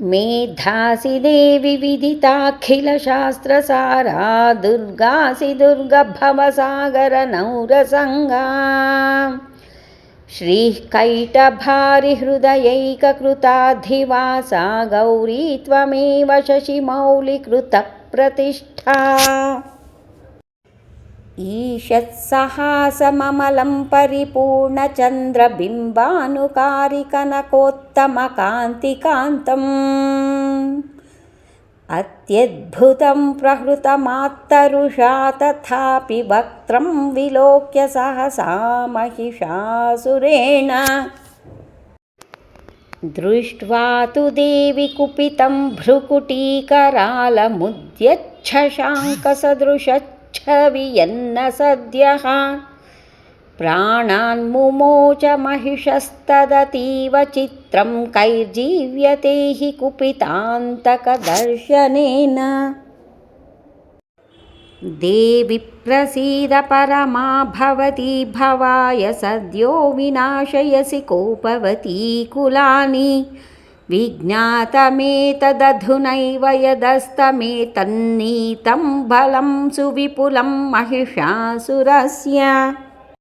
मेधासि देवि विदिताखिलशास्त्रसारा दुर्गासि दुर्गभवसागरनौरसङ्गा। श्रीः कैटभारिहृदयैककृताधिवासा गौरी त्वमेव शशिमौलिकृतप्रतिष्ठा ईषत्सहासममलं परिपूर्णचन्द्रबिम्बानुकारिकनकोत्तमकान्तिकान्तम्। अत्यद्भुतं प्रहृतमात्तरुषा तथापि वक्त्रं विलोक्य सहसा महिषासुरेण दृष्ट्वा तु देवि कुपितं भ्रुकुटीकरालमुद्यच्छशाङ्कसदृशच्छवियन्न सद्यः प्राणान्मुमोच महिषस्तदतीव चित्रं कैर्जीव्यते हि कुपितान्तकदर्शनेन देवि प्रसीद परमा भवती भवाय सद्यो विनाशयसि कोपवती कुलानि विज्ञातमेतदधुनैव यदस्तमेतन्नीतं बलं सुविपुलं महिषासुरस्य